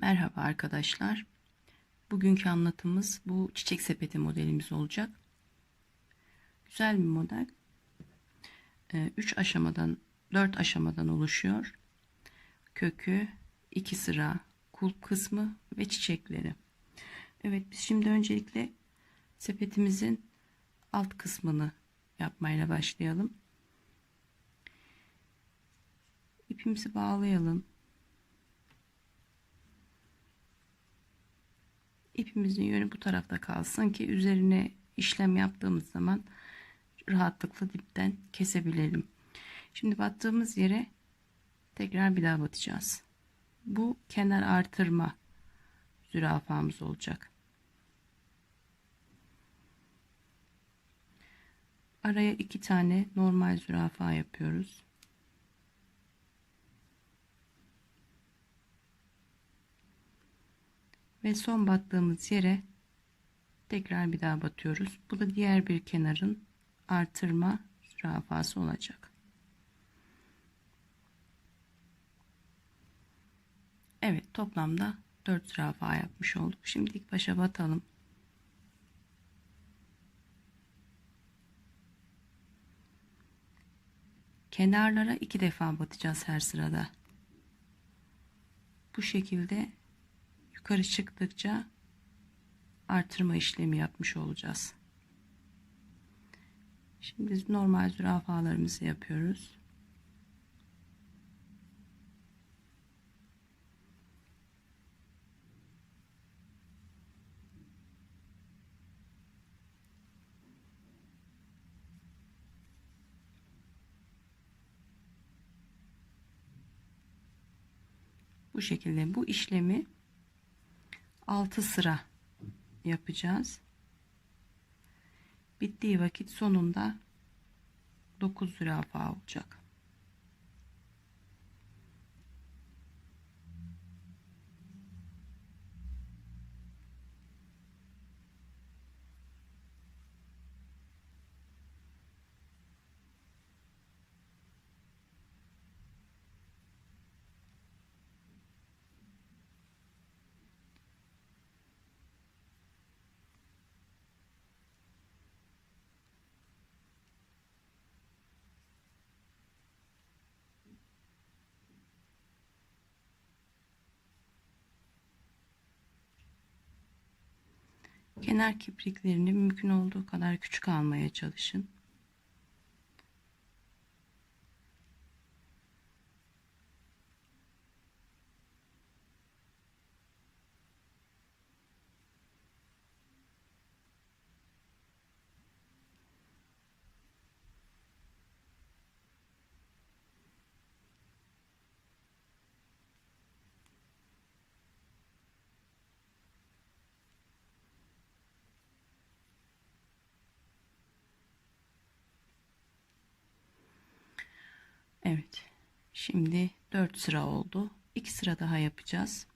Merhaba arkadaşlar. Bugünkü anlatımız bu çiçek sepeti modelimiz olacak. Güzel bir model. 3 aşamadan 4 aşamadan oluşuyor. Kökü, iki sıra, kulp kısmı ve çiçekleri. Evet biz şimdi öncelikle sepetimizin alt kısmını yapmayla başlayalım. İpimizi bağlayalım. İpimizin yönü bu tarafta kalsın ki üzerine işlem yaptığımız zaman rahatlıkla dipten kesebilelim. Şimdi battığımız yere tekrar bir daha batacağız. Bu kenar artırma zürafamız olacak. Araya iki tane normal zürafa yapıyoruz. Ve son battığımız yere tekrar bir daha batıyoruz. Bu da diğer bir kenarın artırma zürafası olacak. Evet toplamda 4 zürafa yapmış olduk. Şimdi ilk başa batalım. Kenarlara iki defa batacağız her sırada. Bu şekilde yukarı çıktıkça artırma işlemi yapmış olacağız. Şimdi normal zürafalarımızı yapıyoruz. Bu şekilde bu işlemi 6 sıra yapacağız. Bittiği vakit sonunda 9 zürafa olacak. Kenar kipriklerini mümkün olduğu kadar küçük almaya çalışın. Evet. Şimdi 4 sıra oldu. 2 sıra daha yapacağız.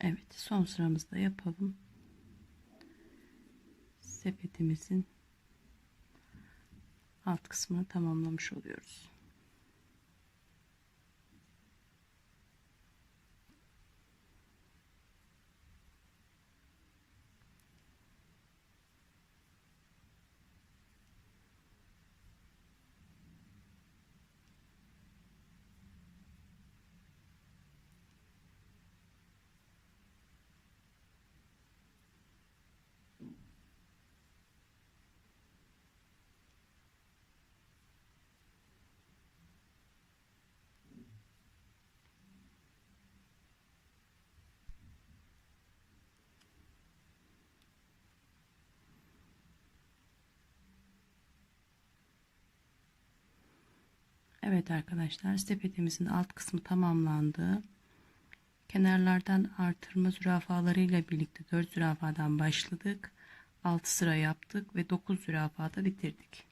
Evet son sıramızda yapalım. Sepetimizin alt kısmını tamamlamış oluyoruz. Evet arkadaşlar sepetimizin alt kısmı tamamlandı. Kenarlardan artırma zürafalarıyla birlikte 4 zürafadan başladık. 6 sıra yaptık ve 9 zürafada bitirdik.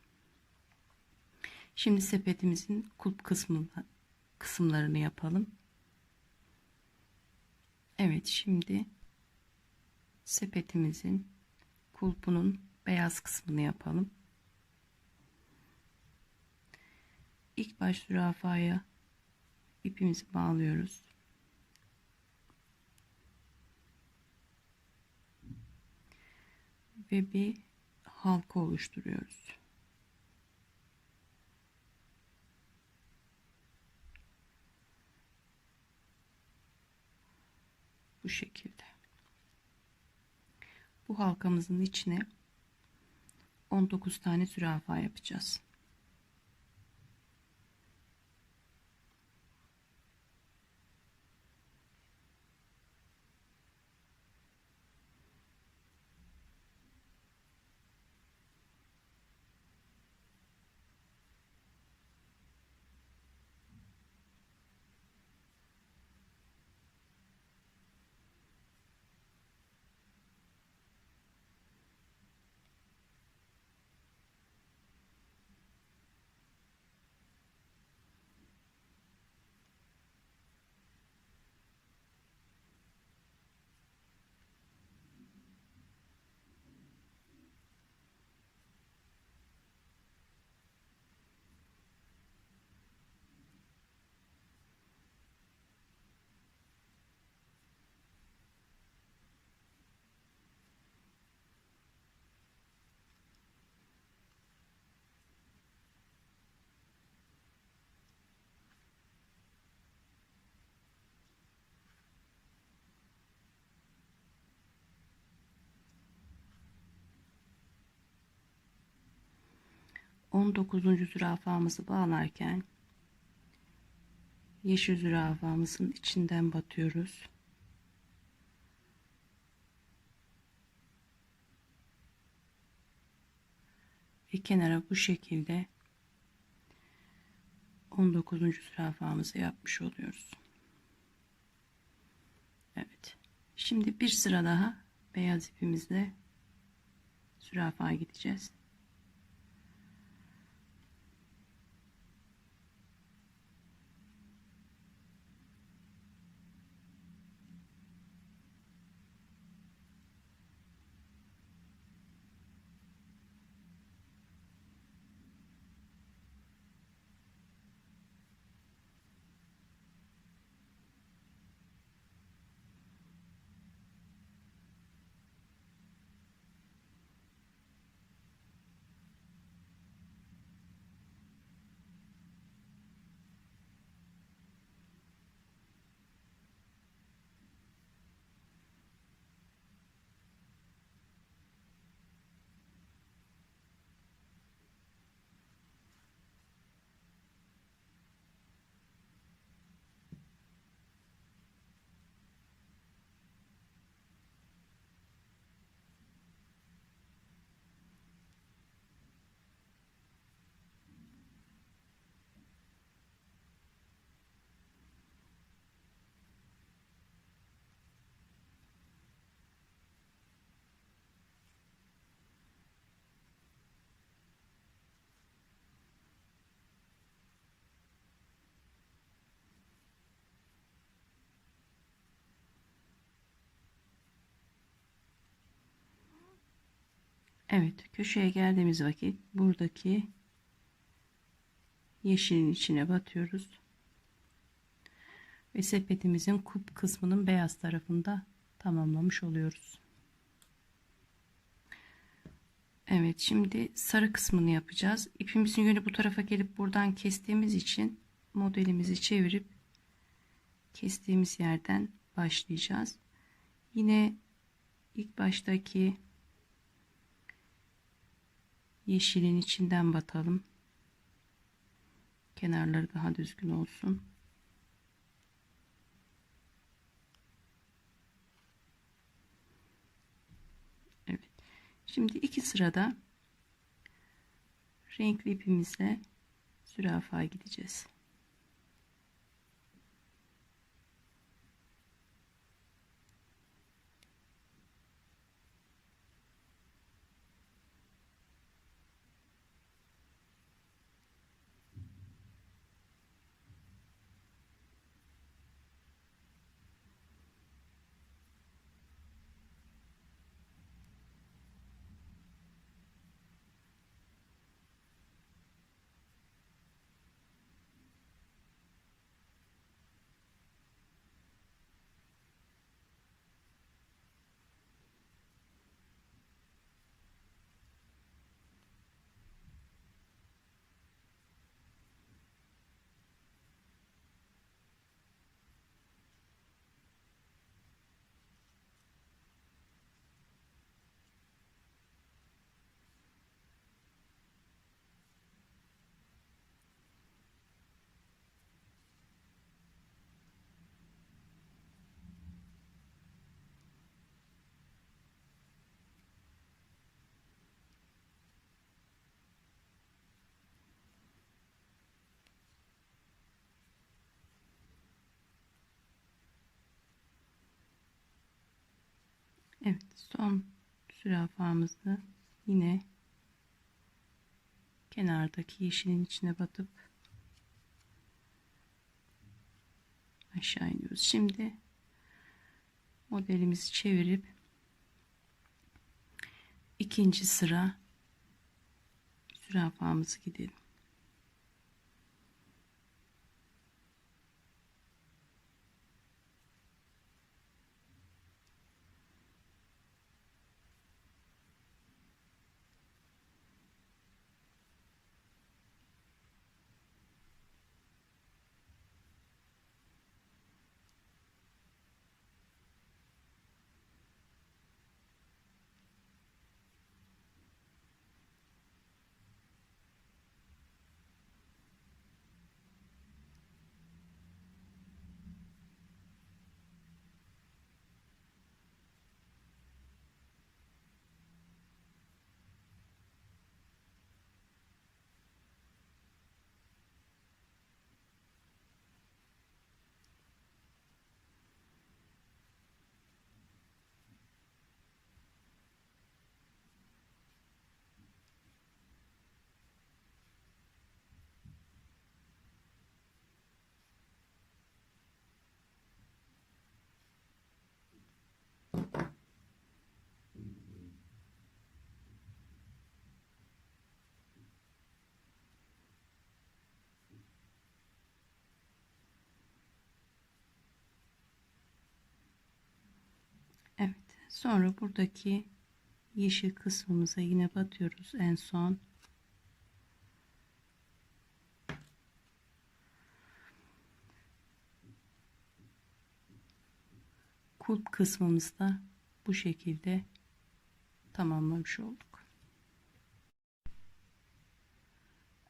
Şimdi sepetimizin kulp kısmı, kısımlarını yapalım. Evet şimdi sepetimizin kulpunun beyaz kısmını yapalım. İlk baş zürafaya ipimizi bağlıyoruz. Ve bir halka oluşturuyoruz. Bu şekilde. Bu halkamızın içine 19 tane zürafa yapacağız. 19. zürafamızı bağlarken yeşil zürafamızın içinden batıyoruz. Ve kenara bu şekilde 19. zürafamızı yapmış oluyoruz. Evet. Şimdi bir sıra daha beyaz ipimizle zürafa gideceğiz. '' Evet köşeye geldiğimiz vakit buradaki yeşilin içine batıyoruz ve sepetimizin kup kısmının beyaz tarafında tamamlamış oluyoruz. Evet şimdi sarı kısmını yapacağız. İpimizin yönü bu tarafa gelip buradan kestiğimiz için modelimizi çevirip kestiğimiz yerden başlayacağız. Yine ilk baştaki yeşilin içinden batalım. Kenarları daha düzgün olsun. Şimdi iki sırada renkli ipimizle zürafa gideceğiz. Evet son zürafamızı yine kenardaki yeşilin içine batıp aşağı iniyoruz. Şimdi modelimizi çevirip ikinci sıra zürafamızı gidelim. Evet. Sonra buradaki yeşil kısmımıza yine batıyoruz en son. Kulp kısmımızda bu şekilde tamamlamış olduk.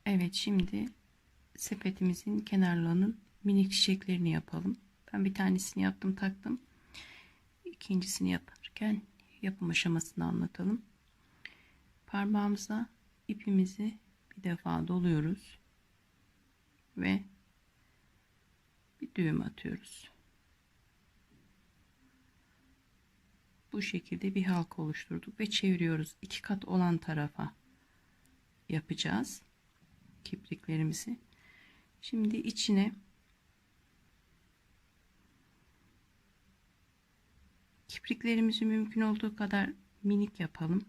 Evet şimdi sepetimizin kenarlarının minik çiçeklerini yapalım. Ben bir tanesini yaptım taktım ikincisini yaparken yapım aşamasını anlatalım. Parmağımıza ipimizi bir defa doluyoruz ve bir düğüm atıyoruz. Bu şekilde bir halka oluşturduk ve çeviriyoruz. iki kat olan tarafa yapacağız kipriklerimizi. Şimdi içine Kipriklerimizi mümkün olduğu kadar minik yapalım.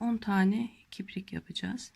10 ee, tane kiprik yapacağız.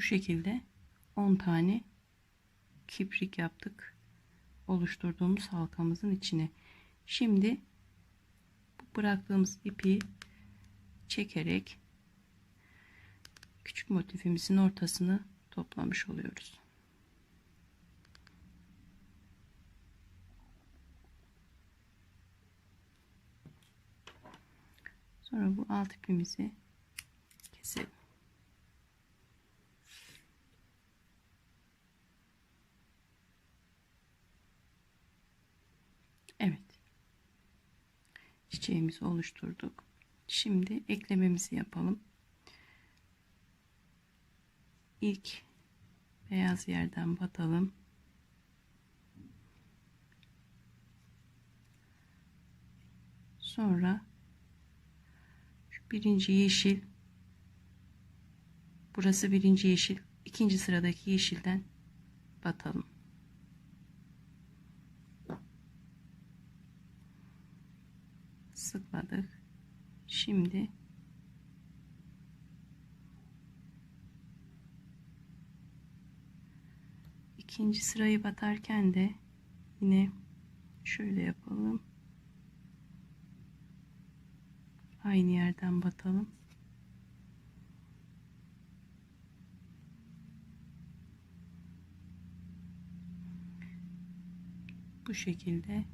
Bu şekilde 10 tane kiprik yaptık oluşturduğumuz halkamızın içine şimdi bıraktığımız ipi çekerek küçük motifimizin ortasını toplamış oluyoruz. Sonra bu alt ipimizi keselim. Evet. Çiçeğimizi oluşturduk. Şimdi eklememizi yapalım. İlk beyaz yerden batalım. Sonra şu birinci yeşil burası birinci yeşil ikinci sıradaki yeşilden batalım. Sıkladık. Şimdi ikinci sırayı batarken de yine şöyle yapalım. Aynı yerden batalım. Bu şekilde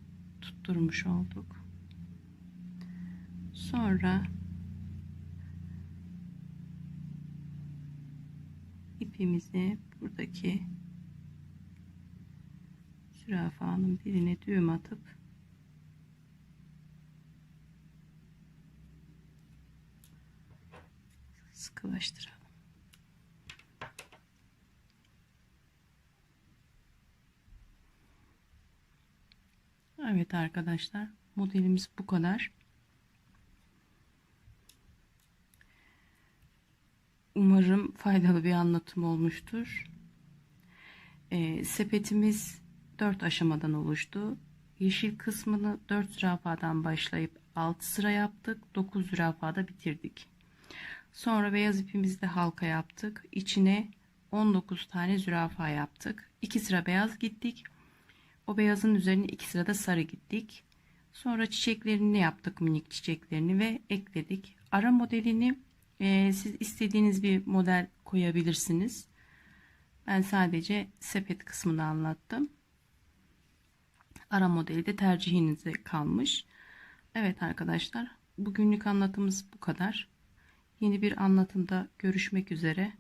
tutturmuş olduk. Sonra ipimizi buradaki zürafanın birine düğüm atıp sıkılaştıralım. Evet arkadaşlar modelimiz bu kadar. Umarım faydalı bir anlatım olmuştur. E, sepetimiz 4 aşamadan oluştu. Yeşil kısmını 4 zürafadan başlayıp 6 sıra yaptık. 9 zürafada bitirdik. Sonra beyaz ipimizde halka yaptık. İçine 19 tane zürafa yaptık. 2 sıra beyaz gittik. O beyazın üzerine 2 sırada sarı gittik. Sonra çiçeklerini yaptık minik çiçeklerini ve ekledik. Ara modelini e, siz istediğiniz bir model koyabilirsiniz. Ben sadece sepet kısmını anlattım. Ara modeli de tercihinize kalmış. Evet arkadaşlar bugünlük anlatımız bu kadar. Yeni bir anlatımda görüşmek üzere.